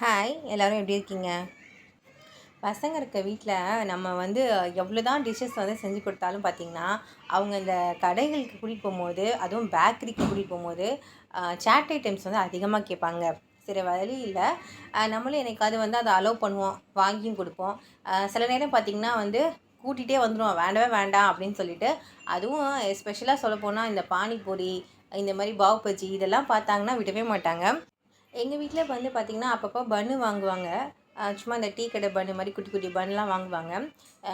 Hi எல்லோரும் எப்படி இருக்கீங்க? பசங்க இருக்க வீட்டில் நம்ம வந்து எவ்வளோ தான் டிஷ்ஷஸ் வந்து செஞ்சு கொடுத்தாலும் பார்த்தீங்கன்னா அவங்க இந்த கடைகளுக்கு கூட்டிகிட்டு போகும்போது அதுவும் பேக்கரிக்கு கூட்டிகிட்டு போகும்போது சேட் ஐட்டம்ஸ் வந்து அதிகமாக கேட்பாங்க. சில வழி இல்லை நம்மளும் என்னைக்காவது வந்து அதை அலோவ் பண்ணுவோம் வாங்கியும் கொடுப்போம். சில நேரம் பார்த்திங்கன்னா வந்து கூட்டிகிட்டே வந்துடுவோம் வேண்டவே வேண்டாம் அப்படின்னு சொல்லிட்டு அதுவும் எஸ்பெஷலாக சொல்லப்போனால் இந்த பானிபூரி இந்த மாதிரி பாவ் பஜ்ஜி இதெல்லாம் பார்த்தாங்கன்னா விடவே மாட்டாங்க. எங்கள் வீட்டில் வந்து பார்த்திங்கன்னா அப்பப்போ பன்னு வாங்குவாங்க. சும்மா இந்த டீ கடை பன்னு மாதிரி குட்டி குட்டி பன்னுலாம் வாங்குவாங்க.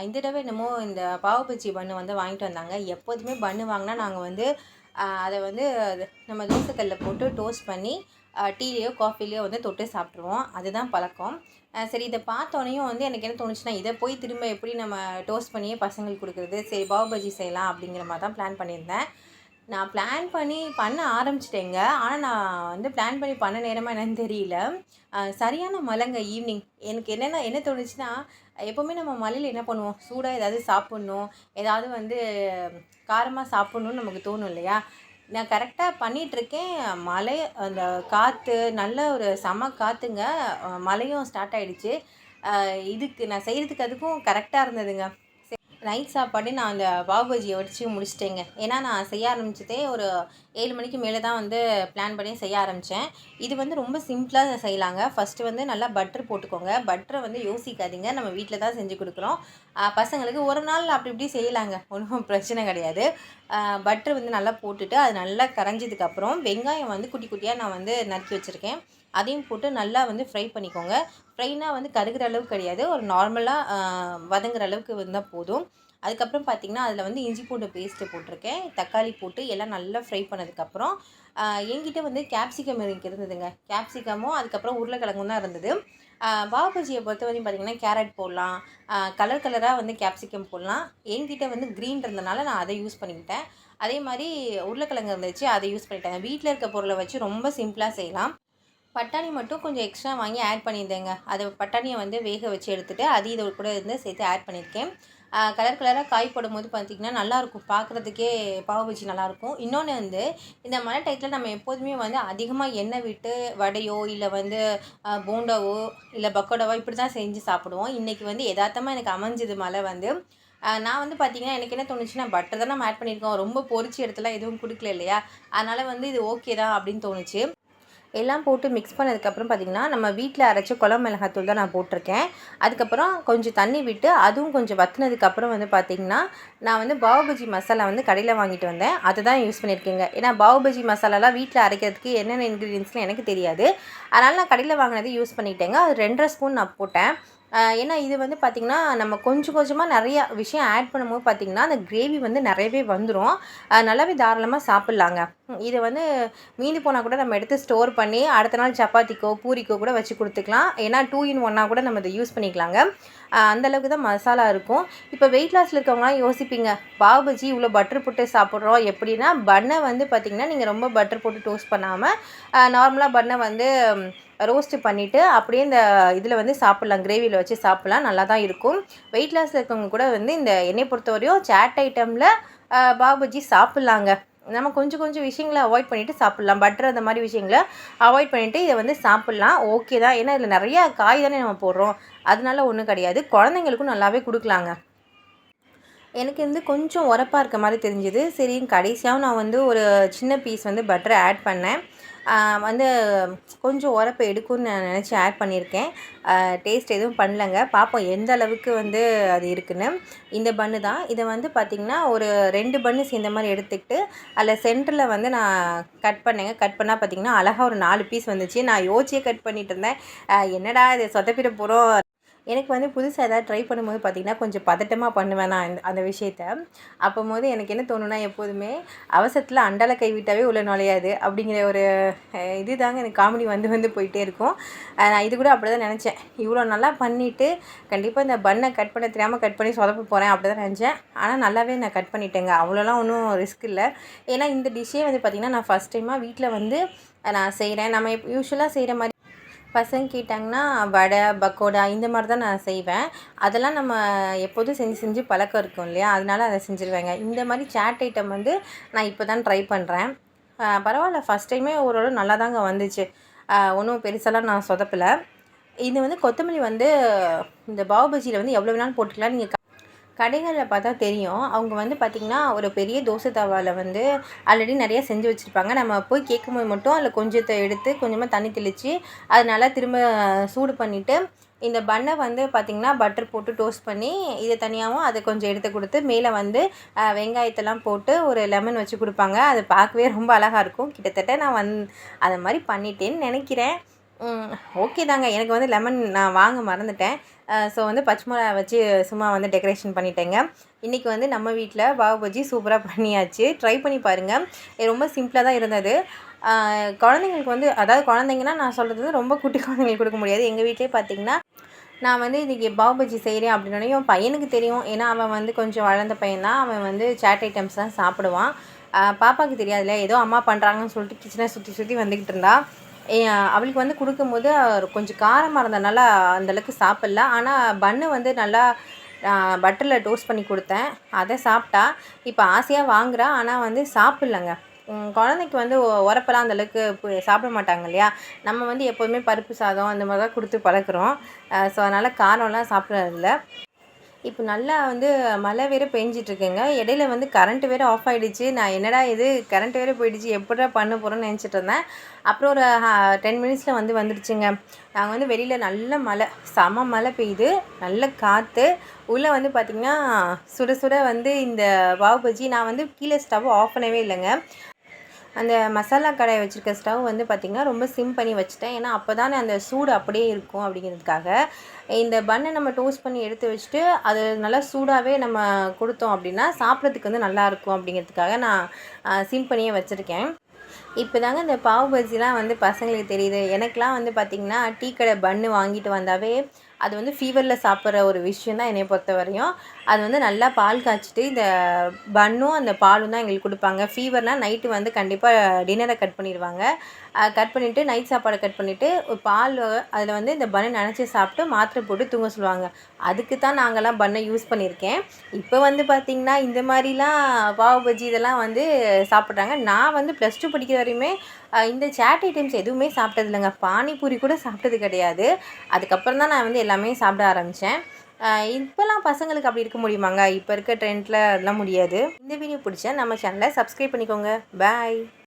இந்த தடவை என்னமோ இந்த பாவ் பஜ்ஜி பன்னு வந்து வாங்கிட்டு வந்தாங்க. எப்போதுமே பன்னு வாங்கினா நாங்கள் வந்து அதை வந்து அது நம்ம தோசைக்கல்லில் போட்டு டோஸ்ட் பண்ணி டீலேயோ காஃபிலேயோ வந்து தொட்டு சாப்பிட்ருவோம் அதுதான் பழக்கம். சரி இதை பார்த்தோன்னையும் வந்து எனக்கு என்ன தோணுச்சுன்னா இதை போய் திரும்ப எப்படி நம்ம டோஸ்ட் பண்ணியே பசங்களுக்கு கொடுக்குறது? சரி பாவ் பஜ்ஜி செய்யலாம் அப்படிங்கிற மாதிரி தான் பிளான் பண்ணியிருந்தேன். நான் பிளான் பண்ணி பண்ண ஆரம்பிச்சிட்டேங்க. ஆனால் நான் வந்து பிளான் பண்ணி பண்ண நேரமாக என்னன்னு தெரியல. சரியான மலைங்க ஈவினிங் எனக்கு என்னென்ன என்ன தோணுச்சுன்னா எப்போவுமே நம்ம மலையில் என்ன பண்ணுவோம்? சூடாக ஏதாவது சாப்பிட்ணும். ஏதாவது வந்து காரமாக சாப்பிட்ணுன்னு நமக்கு தோணும் இல்லையா? நான் கரெக்டாக பண்ணிகிட்ருக்கேன் மழை அந்த காற்று நல்ல ஒரு செம காற்றுங்க மழையும் ஸ்டார்ட் ஆகிடுச்சு இதுக்கு நான் செய்கிறதுக்கு அதுக்கும் கரெக்டாக இருந்ததுங்க. நைட் சாப்பாடு நான் அந்த பாவ் பஜியை வச்சு முடிச்சிட்டேங்க. ஏன்னா நான் செய்ய ஆரம்பிச்சதே ஒரு ஏழு மணிக்கு மேலே தான் வந்து பிளான் பண்ணி செய்ய ஆரம்பித்தேன் இது வந்து ரொம்ப சிம்பிளாக செய்யலாங்க. ஃபஸ்ட்டு வந்து நல்லா பட்டர் போட்டுக்கோங்க. பட்டரை வந்து யோசிக்காதீங்க. நம்ம வீட்டில் தான் செஞ்சு கொடுக்குறோம். பசங்களுக்கு ஒரு நாள் அப்படி இப்படி செய்யலாங்க. ஒன்றும் பிரச்சனை கிடையாது. பட்டர் வந்து நல்லா போட்டுட்டு அது நல்லா கரைஞ்சதுக்கப்புறம் வெங்காயம் வந்து குட்டி குட்டியாக நான் வந்து நறுக்கி வச்சுருக்கேன். அதையும் போட்டு நல்லா வந்து ஃப்ரை பண்ணிக்கோங்க. ஃப்ரைனா வந்து கருகிற அளவுக்கு கிடையாது. ஒரு நார்மலாக வதங்குற அளவுக்கு வந்தால் போதும். அதுக்கப்புறம் பார்த்திங்கன்னா அதில் வந்து இஞ்சி பூண்டு பேஸ்ட்டு போட்டிருக்கேன். தக்காளி போட்டு எல்லாம் நல்லா ஃப்ரை பண்ணதுக்கப்புறம் என்கிட்ட வந்து கேப்சிகம் இருந்ததுங்க. கேப்சிகமும் அதுக்கப்புறம் உருளைக்கிழங்கும் தான் இருந்தது. ஆஹ் பொறுத்த வரையும் பார்த்திங்கன்னா கேரட் போடலாம். கலர் கலராக வந்து கேப்சிகம் போடலாம். என்கிட்ட வந்து க்ரீன் இருந்தனால நான் அதை யூஸ் பண்ணிக்கிட்டேன். அதே மாதிரி உருளைக்கிழங்கு இருந்துச்சு அதை யூஸ் பண்ணிட்டேங்க வீட்டில் இருக்க பொருளை வச்சு ரொம்ப சிம்பிளாக செய்யலாம். பட்டாணி மட்டும் கொஞ்சம் எக்ஸ்ட்ரா வாங்கி ஆட் பண்ணியிருந்தேங்க. அதை பட்டாணியை வந்து வேக வச்சு எடுத்துகிட்டு அது இதோட கூட இருந்து சேர்த்து ஆட் பண்ணியிருக்கேன். கலர் கலராக காய் போடும்போது பார்த்திங்கன்னா நல்லாயிருக்கும். பார்க்குறதுக்கே பாவ பஜ்ஜி நல்லாயிருக்கும். இன்னொன்று வந்து இந்த மழை டயத்தில் நம்ம எப்போதுமே வந்து அதிகமாக எண்ணெய் விட்டு வடையோ இல்லை வந்து போண்டாவோ இல்லை பக்கோடாவோ இப்படி தான் செஞ்சு சாப்பிடுவோம். இன்றைக்கி வந்து எதார்த்தமாக எனக்கு அமைஞ்சது மழை வந்து நான் வந்து பார்த்தீங்கன்னா எனக்கு என்ன தோணுச்சுன்னா பட்டர் தான் நம்ம ஆட் பண்ணியிருக்கோம். ரொம்ப பொறிச்சு இடத்துல எதுவும் கொடுக்கல இல்லையா? அதனால் வந்து இது ஓகே தான் அப்படின்னு தோணுச்சு. எல்லாம் போட்டு மிக்ஸ் பண்ணதுக்கப்புறம் பார்த்திங்கன்னா நம்ம வீட்டில் அரைச்ச குளம் மிளகாத்தூள் தான் நான் போட்டிருக்கேன். அதுக்கப்புறம் கொஞ்சம் தண்ணி விட்டு அதுவும் கொஞ்சம் வத்தினதுக்கப்புறம் வந்து பார்த்திங்கன்னா நான் வந்து பாவ் மசாலா வந்து கடையில் வாங்கிட்டு வந்தேன். அதை தான் யூஸ் பண்ணியிருக்கேங்க. ஏன்னா பாவ் மசாலாலாம் வீட்டில் அரைக்கிறதுக்கு என்னென்ன இன்க்ரீடியன்ஸ்னு எனக்கு தெரியாது. அதனால் நான் கடையில் வாங்கினது யூஸ் பண்ணிட்டேங்க. அது ரெண்டரை ஸ்பூன் நான் போட்டேன். ஏன்னா இது வந்து பார்த்திங்கன்னா நம்ம கொஞ்சம் கொஞ்சமாக நிறைய விஷயம் ஆட் பண்ணும்போது பார்த்திங்கன்னா அந்த கிரேவி வந்து நிறையவே வந்துடும் நல்லாவே தாராளமாக சாப்பிட்லாங்க. இதை வந்து மீந்து போனால் கூட நம்ம எடுத்து ஸ்டோர் பண்ணி அடுத்த நாள் சப்பாத்திக்கோ பூரிக்கோ கூட வச்சு கொடுத்துக்கலாம். ஏன்னா டூ இன் ஒன்னாக கூட நம்ம இதை யூஸ் பண்ணிக்கலாங்க. அந்தளவுக்கு தான் மசாலா இருக்கும். இப்போ வெயிட் லாஸில் இருக்கவங்களாம் யோசிப்பீங்க பாவ் இவ்வளோ பட்டர் போட்டு சாப்பிட்றோம். எப்படின்னா பன்னை வந்து பார்த்திங்கன்னா நீங்கள் ரொம்ப பட்டர் போட்டு டோஸ்ட் பண்ணாமல் நார்மலாக பன்னை வந்து ரோஸ்ட்டு பண்ணிவிட்டு அப்படியே இந்த இதில் வந்து சாப்பிட்லாம். கிரேவியில் வச்சு சாப்பிட்லாம். நல்லா தான் இருக்கும் வெயிட் லாஸ் இருக்கவங்க கூட வந்து இந்த எண்ணெய் பொறுத்தவரையும் சாட் ஐட்டமில் பாபுஜி சாப்பிட்லாங்க. நம்ம கொஞ்சம் கொஞ்சம் விஷயங்களை அவாய்ட் பண்ணிவிட்டு சாப்பிட்லாம். பட்டர் அந்த மாதிரி விஷயங்களை அவாய்ட் பண்ணிவிட்டு இதை வந்து சாப்பிட்லாம். ஓகே தான். ஏன்னா இதில் நிறையா காய் தானே நம்ம போடுறோம். அதனால ஒன்றும் கிடையாது. குழந்தைங்களுக்கும் நல்லாவே கொடுக்கலாங்க. எனக்கு வந்து கொஞ்சம் உரப்பாக இருக்க மாதிரி தெரிஞ்சுது. சரி கடைசியாகவும் நான் வந்து ஒரு சின்ன பீஸ் வந்து பட்டரை ஆட் பண்ணேன். வந்து கொஞ்சம் உரப்பு எடுக்கும்னு நான் நினச்சி ஆட் பண்ணியிருக்கேன். டேஸ்ட் எதுவும் பண்ணலங்க. பார்ப்போம் எந்த அளவுக்கு வந்து அது இருக்குன்னு. இந்த பன்னு தான். இதை வந்து பார்த்திங்கன்னா ஒரு ரெண்டு பன்னு சேர்ந்த மாதிரி எடுத்துக்கிட்டு அதில் சென்டரில் வந்து நான் கட் பண்ணேங்க. கட் பண்ணால் பார்த்திங்கன்னா அழகாக ஒரு நாலு பீஸ் வந்துச்சு. நான் யோசிச்சே கட் பண்ணிகிட்டு இருந்தேன். என்னடா இதை சொதப்பிட போகிறோம் எனக்கு வந்து புதுசாக ஏதாவது ட்ரை பண்ணும்போது பார்த்திங்கன்னா கொஞ்சம் பதட்டமாக பண்ணுவேன் நான் அந்த அந்த விஷயத்த. அப்போம்போது எனக்கு என்ன தோணுன்னா எப்போதுமே அவசரத்தில் அண்டால கைவிட்டாவே உள்ள நுழையாது அப்படிங்கிற ஒரு இது தாங்க எனக்கு காமெடி வந்து வந்து போயிட்டே இருக்கும். நான் இது கூட அப்படி தான் நினச்சேன். இவ்வளோ நல்லா பண்ணிவிட்டு கண்டிப்பாக இந்த பண்ணை கட் பண்ண தெரியாமல் கட் பண்ணி சொதப்ப போகிறேன் அப்படி தான் நினச்சேன். ஆனால் நல்லாவே நான் கட் பண்ணிட்டேங்க. அவ்வளோலாம் ஒன்றும் ரிஸ்க் இல்லை. ஏன்னா இந்த டிஷ்ஷே வந்து பார்த்திங்கன்னா நான் ஃபஸ்ட் டைமாக வீட்டில் வந்து நான் செய்கிறேன் நம்ம யூஸ்வலாக செய்கிற மாதிரி பசங்க கேட்டாங்கன்னா வடை பக்கோடா இந்த மாதிரி தான் நான் செய்வேன். அதெல்லாம் நம்ம எப்போதும் செஞ்சு செஞ்சு பழக்கம் இருக்கும் இல்லையா? அதனால அதை செஞ்சுருவேங்க. இந்த மாதிரி சாட் ஐட்டம் வந்து நான் இப்போ தான் ட்ரை பண்ணுறேன் பரவாயில்ல. ஃபஸ்ட் டைமே ஓரளவு நல்லா தாங்க வந்துச்சு ஒன்றும் பெருசாலாம் நான் சொதப்பலை. இது வந்து கொத்தமல்லி வந்து இந்த பாவு பஜ்ஜியில் வந்து எவ்வளோ வேணாலும் போட்டுக்கலாம். நீங்கள் கடைகளில் பார்த்தா தெரியும். அவங்க வந்து பார்த்திங்கன்னா ஒரு பெரிய தோசை தவாவில் வந்து ஆல்ரெடி நிறையா செஞ்சு வச்சுருப்பாங்க. நம்ம போய் கேட்கும்போது மட்டும் அதில் கொஞ்சத்தை எடுத்து கொஞ்சமாக தண்ணி தெளித்து அது நல்லா திரும்ப சூடு பண்ணிவிட்டு இந்த பண்ணை வந்து பார்த்திங்கன்னா பட்டர் போட்டு டோஸ்ட் பண்ணி இதை தனியாகவும் அதை கொஞ்சம் எடுத்து கொடுத்து மேலே வந்து வெங்காயத்தெல்லாம் போட்டு ஒரு லெமன் வச்சு கொடுப்பாங்க. அது பார்க்கவே ரொம்ப அழகாக இருக்கும். கிட்டத்தட்ட நான் வந் அதை மாதிரி பண்ணிட்டேன்னு நினைக்கிறேன். ஓகே தாங்க. எனக்கு வந்து லெமன் நான் வாங்க மறந்துட்டேன். ஸோ வந்து பச்சை மிளகா வச்சு சும்மா வந்து டெக்கரேஷன் பண்ணிட்டேங்க. இன்றைக்கி வந்து நம்ம வீட்டில் பாவு பஜ்ஜி சூப்பராக பண்ணியாச்சு. ட்ரை பண்ணி பாருங்கள் ரொம்ப சிம்பிளாக தான் இருந்தது. குழந்தைங்களுக்கு வந்து அதாவது குழந்தைங்கன்னா நான் சொல்கிறது வந்து ரொம்ப குட்டி குழந்தைங்களுக்கு கொடுக்க முடியாது. எங்கள் வீட்டிலே பார்த்திங்கன்னா நான் வந்து இன்றைக்கி பாவு பஜ்ஜி செய்கிறேன் அப்படின்னோடனே பையனுக்கு தெரியும். ஏன்னா அவன் வந்து கொஞ்சம் வளர்ந்த பையன் தான். அவன் வந்து சாட் ஐட்டம்ஸ் தான் சாப்பிடுவான். பாப்பாவுக்கு தெரியாதுல்ல. ஏதோ அம்மா பண்ணுறாங்கன்னு சொல்லிட்டு கிச்சனை சுற்றி சுற்றி வந்துக்கிட்டு இருந்தா. அவளுக்கு வந்து கொடுக்கும்போது கொஞ்சம் காரமாக இருந்ததுனால அந்தளவுக்கு சாப்பிட்ல. ஆனால் பன்னு வந்து நல்லா பட்டரில் டோஸ்ட் பண்ணி கொடுத்தேன். அதை சாப்பிட்டா இப்போ ஆசையாக வாங்குறா. ஆனால் வந்து சாப்பிட்லங்க. குழந்தைக்கு வந்து உரப்பெல்லாம் அந்தளவுக்கு சாப்பிட மாட்டாங்க இல்லையா? நம்ம வந்து எப்போதுமே பருப்பு சாதம் அந்த மாதிரி தான் கொடுத்து பழக்கிறோம் ஸோ அதனால் காரம்லாம் சாப்பிட்றதில்ல. இப்போ நல்லா வந்து மழை வேறு பெஞ்சிட்ருக்குங்க. இடையில வந்து கரண்ட்டு வேறு ஆஃப் ஆகிடுச்சு நான் என்னடா இது? கரண்ட் வேறு போயிடுச்சு. எப்படா பண்ண போகிறோன்னு நினச்சிட்டு இருந்தேன். அப்புறம் ஒரு டென் மினிட்ஸில் வந்து வந்துடுச்சுங்க. நாங்கள் வந்து வெளியில் நல்ல மழை செம மழை பெய்யுது. நல்ல காற்று உள்ளே வந்து பார்த்திங்கன்னா சுட சுட வந்து இந்த பாவு பஜ்ஜி நான் வந்து கீழே ஸ்டவ் ஆஃப் பண்ணவே இல்லைங்க. அந்த மசாலா கடையை வச்சுருக்க ஸ்டவ் வந்து பார்த்திங்கன்னா ரொம்ப சிம் பண்ணி வச்சுட்டேன். ஏன்னா அப்போ தானே அந்த சூடு அப்படியே இருக்கும் அப்படிங்கிறதுக்காக. இந்த பண்ணை நம்ம டோஸ்ட் பண்ணி எடுத்து வச்சுட்டு அது நல்லா சூடாகவே நம்ம கொடுத்தோம் அப்படின்னா சாப்பிட்றதுக்கு வந்து நல்லாயிருக்கும் அப்படிங்கிறதுக்காக நான் சிம் பண்ணியே வச்சுருக்கேன். இப்போ தாங்க இந்த பாவ் பஜ்ஜிலாம் வந்து பசங்களுக்கு தெரியுது. எனக்கெலாம் வந்து பார்த்திங்கன்னா டீ கடை பன்னு வாங்கிட்டு வந்தாவே அது வந்து ஃபீவரில் சாப்பிட்ற ஒரு விஷயம் தான் என்னை பொறுத்த வரையும் அது வந்து நல்லா பால் காய்ச்சிட்டு இந்த பன்னும் அந்த பாலும் தான் எங்களுக்கு கொடுப்பாங்க. ஃபீவர்னால் நைட்டு வந்து கண்டிப்பாக டின்னரை கட் பண்ணிடுவாங்க. கட் பண்ணிவிட்டு நைட் சாப்பாடை கட் பண்ணிவிட்டு பால் அதில் வந்து இந்த பன்னு நினச்சி சாப்பிட்டு மாத்திரை போட்டு தூங்க சொல்லுவாங்க. அதுக்கு தான் நாங்கள்லாம் பண்ணை யூஸ் பண்ணியிருக்கேன். இப்போ வந்து பார்த்திங்கன்னா இந்த மாதிரிலாம் பாவு பஜ்ஜி இதெல்லாம் வந்து சாப்பிட்றாங்க. நான் வந்து ப்ளஸ் டூ படிக்கிற வரையுமே இந்த சேட் ஐட்டம்ஸ் எதுவுமே சாப்பிட்டது இல்லைங்க. பானிபூரி கூட சாப்பிட்டது கிடையாது. அதுக்கப்புறம் தான் நான் வந்து எல்லாமே சாப்பிட ஆரம்பித்தேன் இப்போல்லாம் பசங்களுக்கு அப்படி இருக்க முடியுமாங்க? இப்போ இருக்க ட்ரெண்டில் அதெல்லாம் முடியாது. இந்த வீடியோ பிடிச்சா நம்ம சேனலை சப்ஸ்கிரைப் பண்ணிக்கோங்க. பாய்